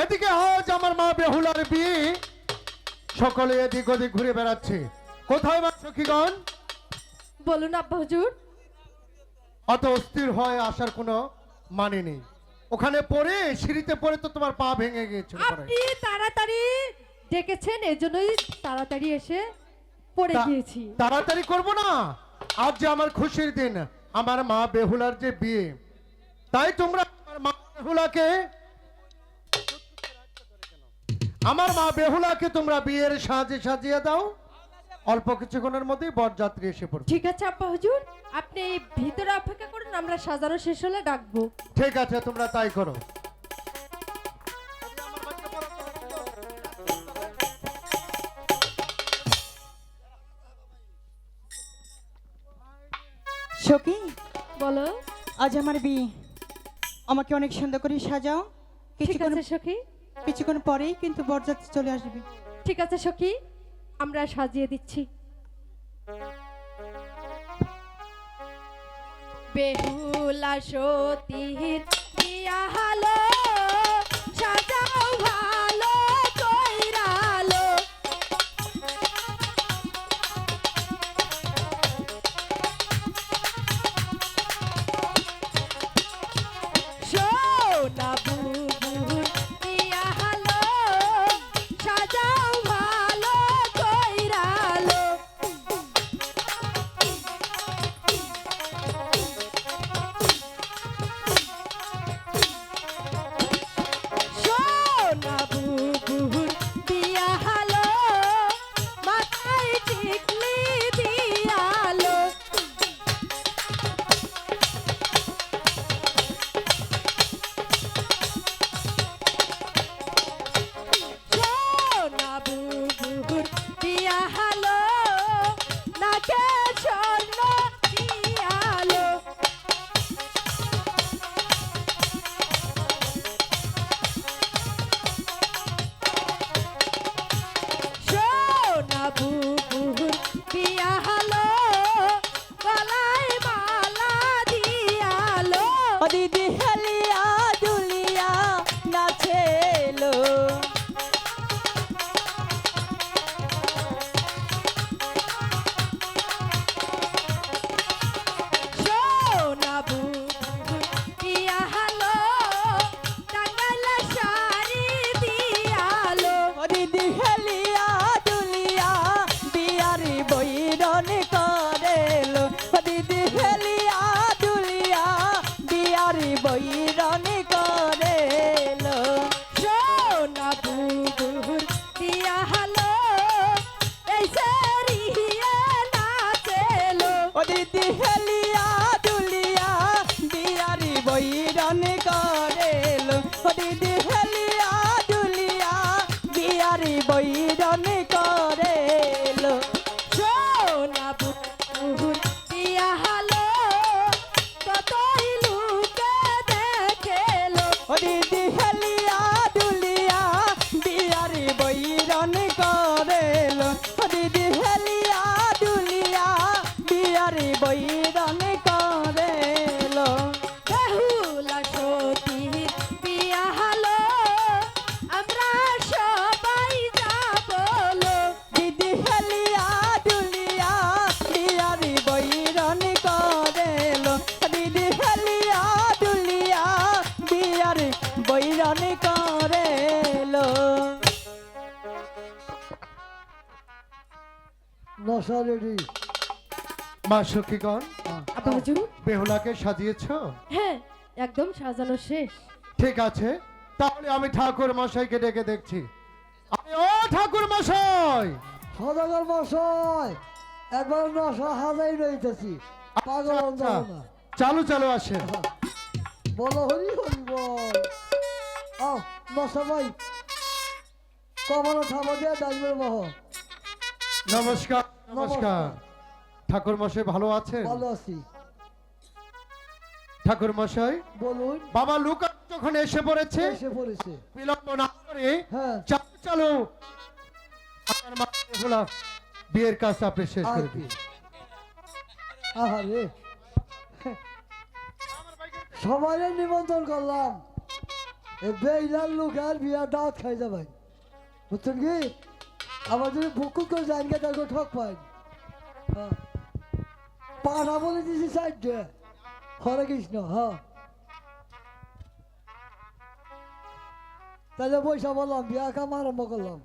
এদিকে আজ আমার মা বেহুলার বিয়ে। সকলে এদিক ওদিক ঘুরে বেড়াচ্ছে। কোথায় মা সখীগণ? বলুন আব্বা হুজুর। অত অস্থির হয়ে আসার কোনো মানে নেই। ওখানে পড়ে সিঁড়িতে পড়ে তো তোমার পা ভেঙে গিয়েছিল আপনি তাড়াতাড়ি ডেকেছেন এজন্যই তাড়াতাড়ি এসে পড়ে গিয়েছি। তাড়াতাড়ি করব না? আজ যে আমার খুশির দিন আমার মা বেহুলার যে বিয়ে তাই তোমরা আমার মা বেহুলাকে আমার মা বেহুলাকে তোমরা বিয়ের সাজে সাজিয়ে দাও। অল্প কিছুক্ষণের মধ্যেই বরযাত্রী এসে পড়বে। ঠিক আছে আব্বা হুজুর। আপনি ভিতরে অপেক্ষা করুন আমরা সাজানো শেষ হলে ডাকবো। ঠিক আছে তোমরা তাই করো। সখী বলো। আজ আমার বিয়ে। আমাকে অনেক সুন্দর করে সাজাও। কিছু আছে সখী। কিছুক্ষণ পরেই কিন্তু বরযাত্রী চলে আসবে। ঠিক আছে, সখী। আমরা সাজিয়ে দিচ্ছি। বেহুলা সতীর বিয়া হলো সাজাও ভালো দিদি রেডি মা সখীগণ আব্বা হুজুর? বেহুলাকে সাজিয়েছ? হ্যাঁ একদম সাজানো শেষ। ঠিক আছে তাহলে আমি ঠাকুর মশাইকে ডেকে দেখছি। আরে ও ঠাকুর মশাই! সদাগর মশাই একবার নশা হাজাই রইতেছি পাগল আচ্ছা, না। চালু চালু আসে বলো হরি হরি বল। আও নশা ভাই থামো দিয়ে ডাকবে বহ। নমস্কার নমস্কার। ঠাকুর মশাই ভালো আছেন? ভালো আছি। ঠাকুর মশাই বলুন। বাবা লুকা যখন এসে পড়েছে এসে পড়েছে। বিলম্ব না করে হ্যাঁ। চালু চালু। আমার মা বেহুলা বিয়ের কাজ আপনি শেষ করে দিন। আহারে। সবাই নিমন্ত্রণ করলাম। এই বেইলার লোক আর বিয়ার দাওয়াত খাই যাবেন বুঝছেন কি? আবার যদি বুকুল করে যান গে তাকে ঠক পাই হ্যাঁ। পাঠা বলে দিছি সাইডে। হরে কৃষ্ণ হ্যাঁ। তাহলে পয়সা বললাম বিয়া কাম আরম্ভ করলাম।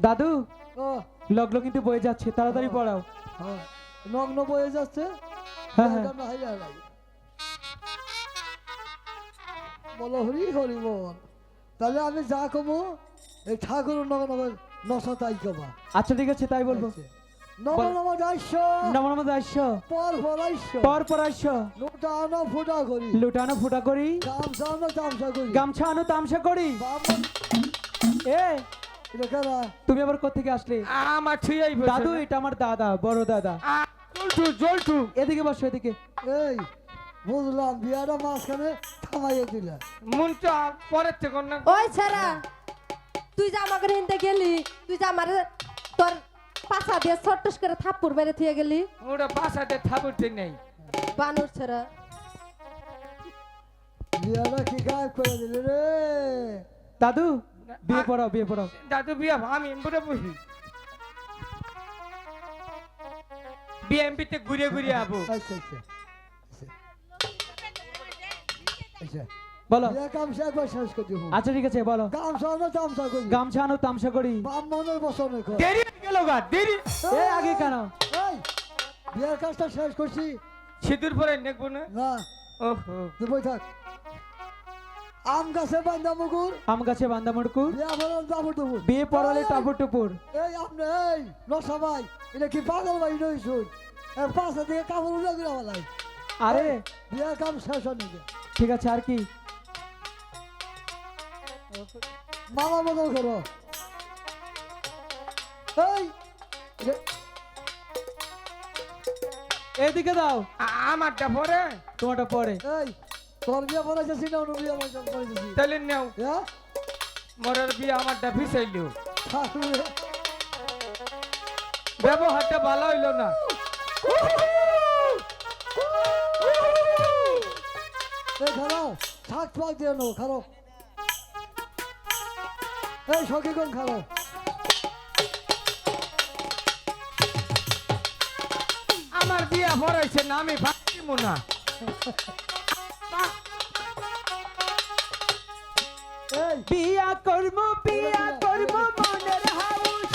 দাদু ও লগ্ন কিন্তু বয়ে যাচ্ছে তাড়াতাড়ি পড়াও। হ্যাঁ। নগ্ন বয়ে যাচ্ছে হ্যাঁ হ্যাঁ। বলো হরি হরি বল। তাহলে আমি যা কমো এই ঠাকুর নগ নগ নশো তাই কবা আচ্ছা ঠিক আছে তাই বলব। নব বল। নব নম নম দাস্য পর ফলাইশ পর পরাস্য লোটা ফুটা করি। লুটানো ফুটা করি। গামছা আনো তামসা করি। গামছা আনো তামসা করি? এ তুমি আবার কোথেকে আসলে? আমার ছুঁয়েই দাদু এটা আমার দাদা বড় দাদা। জলটু জলটু। এদিকে বসো এদিকে। এই বুঝলাম বিয়াটা মাঝখানে থামাইয়ে দিলা। মনটা পরের থেকে না। ওই ছাড়া। তুই যে আমাকে হিনতে গেলি তুই যে আমার তোর পাশা দিয়ে ছট্টস করে থাপ্পড় মেরে থিয়ে গেলি? ওটা বাসাতে থাপড়তে নেই। বানর ছাড়া। বিয়াটা কি গায়েব করে দিলে রে? দাদু বিয়ে পড়াও বিয়ে পড়াও। দাদু বিয়া আমি এমপুরে বসি। বিএমপিতে ঘুরে ঘুরে আবো। আচ্ছা আচ্ছা। আচ্ছা। বলো। একবার শেষ করে দিব। আচ্ছা ঠিক আছে বলো। গামছা আনো তামসা করি। গামছা আনো তামসা করি। ব্রাহ্মণের বসনে দেরি গেল গা দেরি। এ আগে কেন? এই বিয়ের কাজটা শেষ করছি। সিঁদুর পরে নেকবো না? না। ওহো। তুই থাক। আম গাছে বান্ধা মুকুর আম গাছে বান্দা মুড়কুর। বিয়া বলার দাবর দেবো বিয়ে পড়ালে টাপুর টুপুর এই আপনি এই নশা ভাই এটা কি পাগল ভাই নই শুন? পাশে দিকে কাপড় গিয়ে বলাই আরে। বিয়ের কাম শেষ হয়নি ঠিক আছে আর কি? মালা বদল করো। এই এদিকে দাও। আমারটা পরে? তোমারটা পরে। এই। তোর বিয়ে পড়াইছি না অন্য বিয়ে পড়াইছি তাহলে নেও। মরার বিয়ে আমারটা ফিসাইলো ব্যবহারটা ভালো হইল না। এই খারাপ। শাক দিয়ে নেব খারাপ। এই সখী কোন খারাপ আমার বিয়া পড়াইছে না আমি ভাবছি না। বিয়া করব বিয়া করব মনের হাউসে।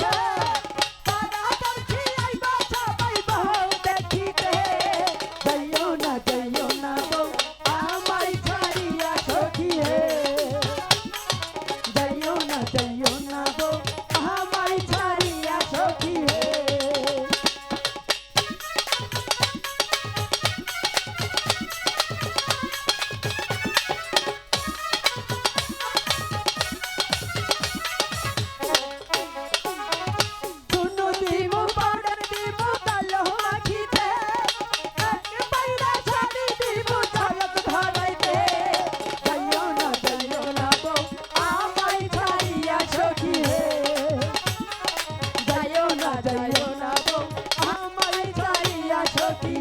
সখী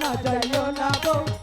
na jai yo na go.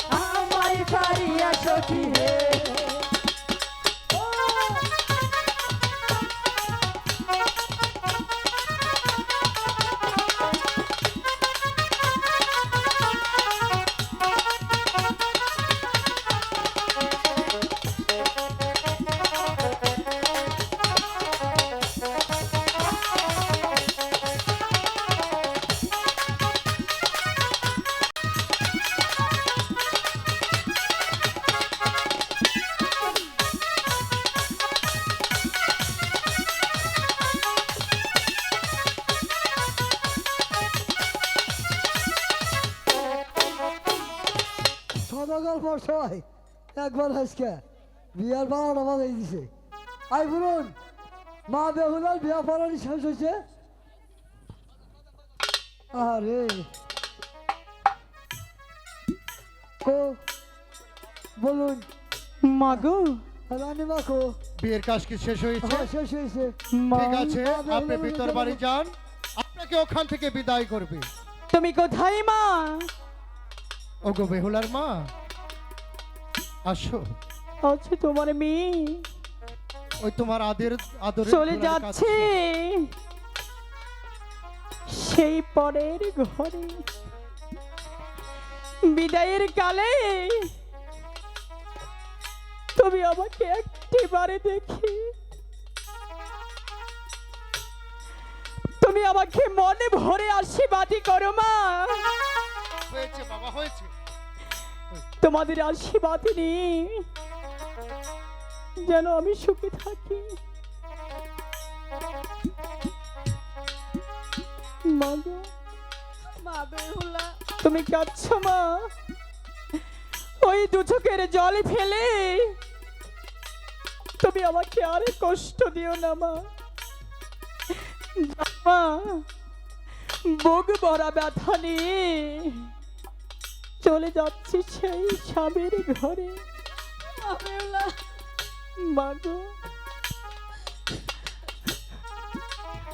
বেহুলার মশাই একবার আজকে বিয়ার বারোটা বাজাই দিছে। আই বলুন মা বেহুলার বিয়া পড়ানি শেষ হয়েছে? আরে। কো বলুন মাগো রানী মা কো? বিয়ের কাজ কি শেষ হয়েছে? হ্যাঁ, শেষ হয়েছে। ঠিক আছে আপনি ভিতর বাড়ি যান আপনাকে ওখান থেকে বিদায় করবে। তুমি কোথায় মা? ওগো বেহুলার মা। আসো। আছে তোমার মেয়ে। ওই তোমার আদের আদর চলে যাচ্ছে। সেই পরের ঘরে। বিদায়ের কালে তুমি আমাকে একটিবারে দেখি। তুমি আমাকে মনে ভরে আশীর্বাদই করো মা। হয়েছে বাবা হয়েছে। তোমাদের আশীর্বাদ নিয়ে যেন আমি সুখে থাকি। মা মা বেহুলা। তুমি কাঁদছ মা? ওই দু চোখের জল ফেলে। তুমি আমাকে আরে কষ্ট দিও না মা। মা। বুক ভরা ব্যথা নিয়ে চলে যাচ্ছি সেই স্বামীর ঘরে। মা বেহুলা মা গো।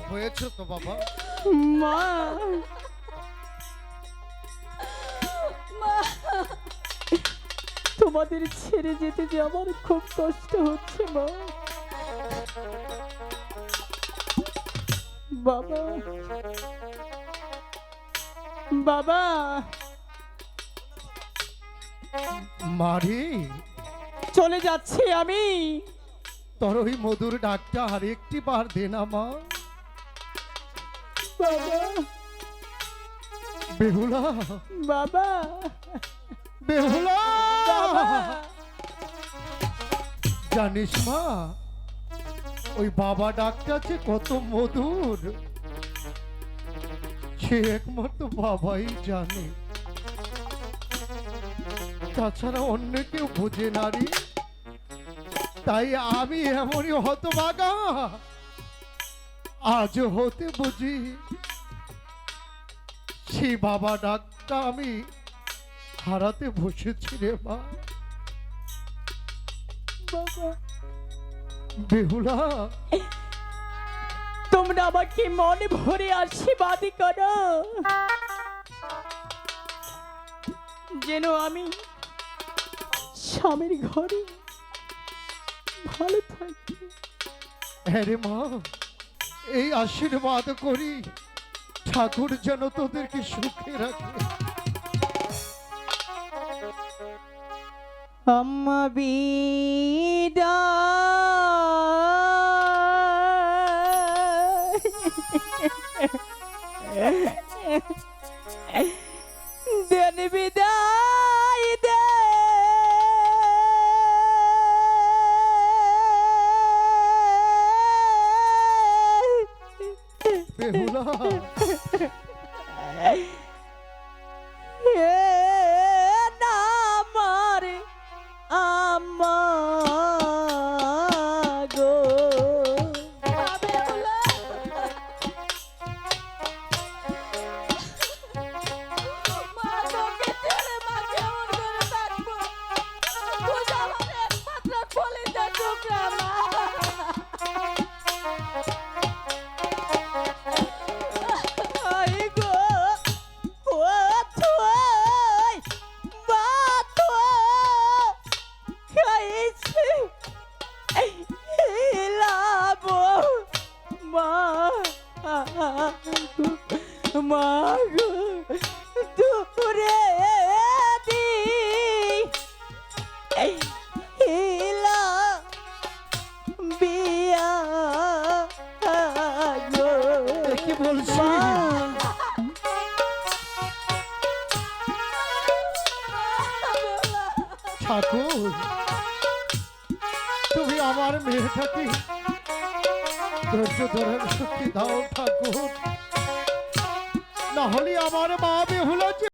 হয়েছে তো বাবা। মা। মা। তোমাদের ছেড়ে যেতে যে আমার খুব কষ্ট হচ্ছে মা। বাবা। বাবা। মারি চলে যাচ্ছি আমি। তোর ওই মধুর ডাকটা আর একটি বার দে না মা। বাবা। বেহুলা। বাবা। বেহুলা। জানিস মা ওই বাবা ডাকটা যে কত মধুর। সে একমাত্র বাবাই জানে। তাছাড়া অন্য কেউ বোঝে নারী তাই আমি এমনই হতবাগা আজ হতে বুঝি সে বাবা ডাকটা আমি হারাতে বসেছি রে মা। বেহুলা। তোমরা আমাকে মনে ভরে আশীর্বাদ করো? যেন আমি স্বামীর ঘরে। ভালো থাকি হ্যাঁ মা এই আশীর্বাদ করি ঠাকুর যেন তোদেরকে সুখে রাখে। আম্মা বিদা ঠাকুর। তুমি আমার মেয়েটাকে ধৈর্য ধরার শক্তি দাও ঠাকুর। না হলে আমার মা বেহুলা যে